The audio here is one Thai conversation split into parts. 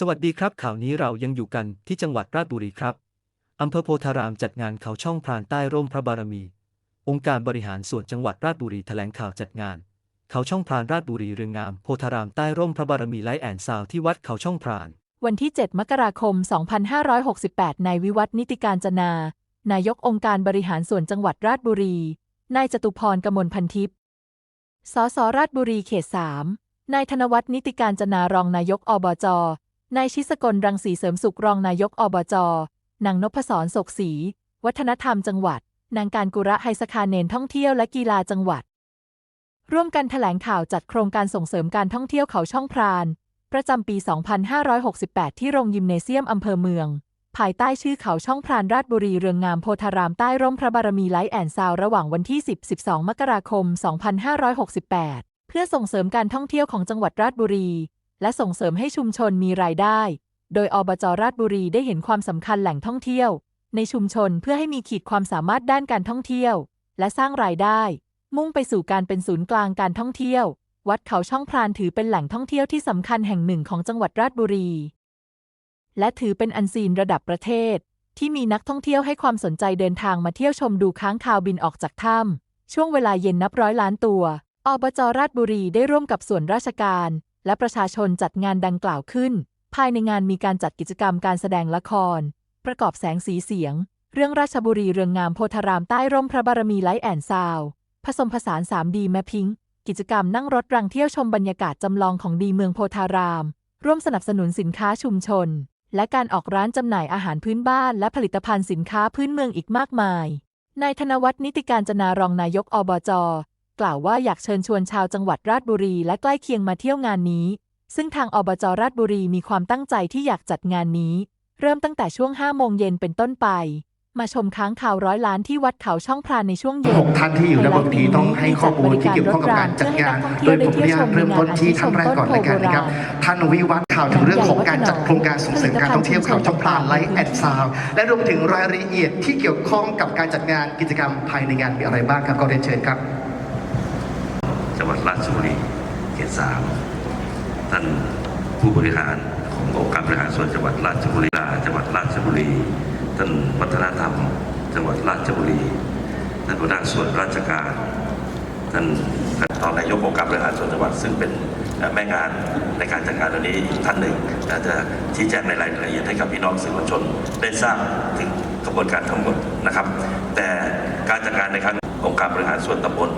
สวัสดีครับ ข่าวนี้เรายังอยู่กันที่จังหวัดราชบุรีครับอำเภอโพธารามจัดงานเขาช่องพรานใต้ร่มพระบารมี องค์การบริหารส่วนจังหวัดราชบุรีแถลงข่าวจัดงาน เขาช่องพรานราชบุรีเรืองงามโพธารามใต้ร่มพระบารมีไลแอนซาวที่วัดเขาช่องพราน วันที่ 7 มกราคม 2568 นายวิวัฒนิติการจนา นายกองค์การบริหารส่วนจังหวัดราชบุรี นายจตุพรกมลพันทิพย์สสราชบุรีเขต 3 นายธนวัฒนิติการจนารองนายกอบจ นายชิสกลรังสีเสริมสุขรองนายกอบจนางนพศรศกศรีวัฒนธรรมจังหวัด นางการกุระไฮสคาเนนท่องเที่ยวและกีฬาจังหวัด ร่วมกันแถลงข่าวจัดโครงการส่งเสริมการท่องเที่ยวเขาช่องพราน ประจำปี 2568 ที่โรงยิมเนเซียมอำเภอเมือง ภายใต้ชื่อเขาช่องพรานราชบุรีเรืองงามโพธารามใต้ร่มพระบารมีไลท์แอนซาวระหว่างวันที่ 10-12 มกราคม 2568 เพื่อส่งเสริมการท่องเที่ยวของจังหวัดราชบุรี และส่งเสริมให้ชุมชนมีรายได้ โดยอบจราชบุรีได้เห็นความสำคัญแหล่งท่องเที่ยว ในชุมชนเพื่อให้มีขีดความสามารถด้านการท่องเที่ยว และสร้างรายได้ มุ่งไปสู่การเป็นศูนย์กลางการท่องเที่ยว วัดเขาช่องพรานถือเป็นแหล่งท่องเที่ยวที่สำคัญแห่งหนึ่งของจังหวัดราชบุรี และถือเป็นอันซีนระดับประเทศ ที่มีนักท่องเที่ยวให้ความสนใจเดินทางมาเที่ยวชมดูค้างคาวบินออกจากถ้ำช่วงเวลาเย็นนับร้อยล้านตัวอบจราชบุรีได้ร่วมกับส่วนราชการ และประชาชนจัดงานดังกล่าวขึ้น ภายในงานมีการจัดกิจกรรมการแสดงละคร ประกอบแสงสีเสียง เรื่องราชบุรีเรืองงามโพธารามใต้ร่มพระบารมีไลท์แอนซาวผสมผสาน 3D แมพิงกิจกรรมนั่งรถรังเที่ยวชมบรรยากาศจำลองของดีเมืองโพธาราม ร่วมสนับสนุนสินค้าชุมชน และการออกร้านจำหน่ายอาหารพื้นบ้าน และผลิตภัณฑ์สินค้าพื้นเมืองอีกมากมายนายธนวัฒน์นิติการจนารองนายกอบจ กล่าวว่าอยากเชิญชวนชาวจังหวัดราชบุรีและใกล้เคียงมาเที่ยวงานนี้ ซึ่งทางอบจราชบุรีมีความตั้งใจที่อยากจัดงานนี้ เริ่มตั้งแต่ช่วง 5 โมงเย็นเป็นต้นไป มาชมค้างข่าวร้อยล้านที่วัดเขาช่องพรานในช่วงเย็นหกท่านที่อยู่ด้านบนทีต้องให้ข้อมูลที่เกี่ยวข้องกับการจัดงาน โดยผมพยายเริ่มต้นที่ท่านแรกก่อนในการนะครับ ท่านวิวัฒน์ข่าวถึงเรื่องของการจัดโครงการส่งเสริมการท่องเที่ยวเขาช่องพลานไลท์แอดซาวและรวมถึงรายละเอียดที่เกี่ยวข้องกับการจัดงานกิจกรรมภายในงานมีอะไรบ้างครับก็เรียนเชิญครับ จังหวัดราชบุรีเขตสามท่านผู้บริหารขององค์การบริหารส่วนจังหวัดราชบุรีจังหวัดราชบุรี ท่านวัฒนธรรม จังหวัดราชบุรี ท่านหัวหน้าส่วนราชการ ท่านรองนายกองค์การบริหารส่วนจังหวัดซึ่งเป็นแม่งานในการจัดงานวันนี้อีกท่านหนึ่งจะชี้แจงในรายละเอียดให้กับพี่น้องสื่อมวลชนได้ทราบถึงกระบวนการทั้งหมดนะครับ แต่การจัดงานในครั้งองค์การบริหารส่วนตำบล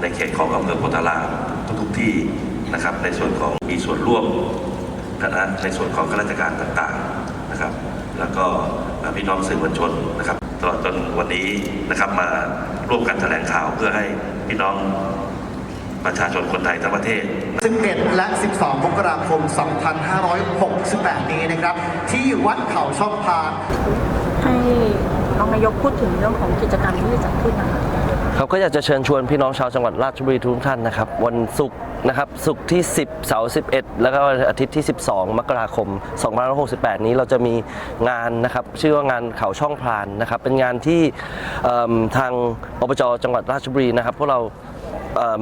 ในเขตของอำเภอโพธารามทุกๆที่นะครับ ในส่วนของมีส่วนร่วมคณะในส่วนของข้าราชการต่างๆนะครับ แล้วก็พี่น้องสื่อมวลชนนะครับตลอดจนวันนี้นะครับมาร่วมกันแถลงข่าวเพื่อให้พี่น้องประชาชนคนไทยทั้งประเทศ 11 และ 12 มกราคม 2568 นี้นะครับ ที่วัดเขาช่องพานให้รองนายกพูดถึงเรื่องของกิจกรรมที่จะจัดขึ้นนะคะ ครับก็อยากจะเชิญชวนพี่น้องชาวจังหวัดราชบุรีทุกท่านนะครับ วันศุกร์นะครับศุกร์ที่ 10 เสาร์11 แล้วก็อาทิตย์ที่ 12 มกราคม 2568 นี้เราจะมีงานนะครับชื่อว่างานเขาช่องพรานนะครับเป็นงานที่ทางอบจจังหวัดราชบุรีนะครับพวกเรา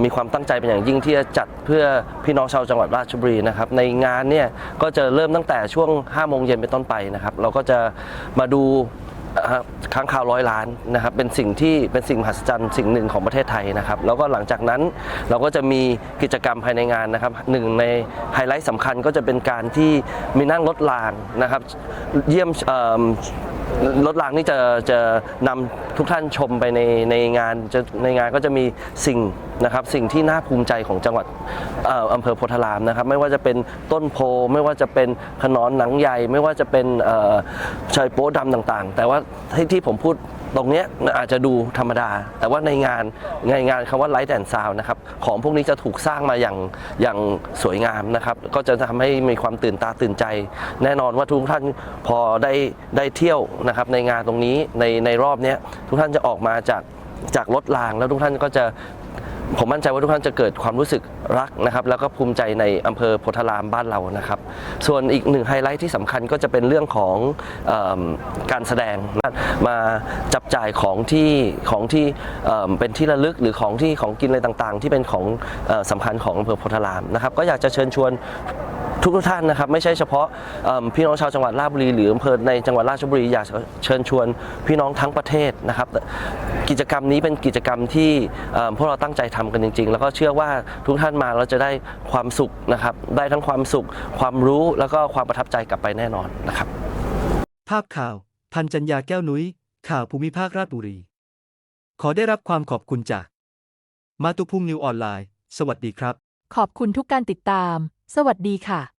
มีความตั้งใจเป็นอย่างยิ่งที่จะจัดเพื่อพี่น้องชาวจังหวัดราชบุรีนะครับในงานเนี่ยก็จะเริ่มตั้งแต่ช่วง5โมงเย็นเป็นต้นไปนะครับเราก็จะมาดู ครับค้างคาวร้อยล้านนะครับเป็นสิ่งที่เป็นสิ่งมหัศจรรย์สิ่งหนึ่งของประเทศไทยนะครับแล้วก็หลังจากนั้นเราก็จะมีกิจกรรมภายในงานนะครับหนึ่งในไฮไลท์สำคัญก็จะเป็นการที่มีนั่งรถรางนะครับเยี่ยม รถรางนี่จะจะนำทุกท่านชมไปในในงานจะในงานก็จะมีสิ่งนะครับสิ่งที่น่าภูมิใจของจังหวัดอำเภอโพธารามนะครับไม่ว่าจะเป็นต้นโพไม่ว่าจะเป็นขนอนหนังใหญ่ ไม่ว่าจะเป็นชายโป๊ดำต่างๆ แต่ว่าที่ที่ผมพูด ตรงเนี้ยอาจจะดูธรรมดา แต่ว่าในงานในงานคำว่าไลท์แอนด์ซาวนะครับของพวกนี้จะถูกสร้างมาอย่างอย่างสวยงามนะครับก็จะทำให้มีความตื่นตาตื่นใจ แน่นอนว่าทุกท่านพอได้ได้เที่ยวนะครับในงานตรงนี้ในในรอบเนี้ยทุกท่านจะออกมาจากจากรถรางแล้วทุกท่านก็จะ ผมมั่นใจว่าทุกท่านจะเกิดความรู้สึกรักนะครับ แล้วก็ภูมิใจในอำเภอโพธารามบ้านเรานะครับ ส่วนอีกหนึ่งไฮไลท์ที่สำคัญก็จะเป็นเรื่องของออการแสดงนะมาจับจ่ายของที่ของที่เอิ่มเป็นที่ระลึกหรือของที่ของกินอะไรต่างๆ ที่เป็นของอสำคัญของอำเภอโพธารามนะครับ ก็อยากจะเชิญชวน ทุกๆท่านนะครับไม่ใช่เฉพาะเอิ่มพี่น้องชาวจังหวัดราชบุรีหรืออำเภอในจังหวัดราชบุรีอยากจะเชิญชวนพี่น้องทั้งประเทศนะครับกิจกรรมนี้เป็นกิจกรรมที่เอิ่มพวกเราตั้งใจทำกันจริง ๆ แล้วก็เชื่อว่าทุกท่านมาเราจะได้ความสุขนะครับได้ทั้งความสุข ความรู้แล้วก็ความประทับใจกลับไปแน่นอนนะครับ ภาพข่าว พันจัญญาแก้วนุ้ย ข่าวภูมิภาคราชบุรี ขอได้รับความขอบคุณจาก มาตุพุงนิวออนไลน์ สวัสดีครับ ขอบคุณทุกการติดตาม สวัสดีค่ะ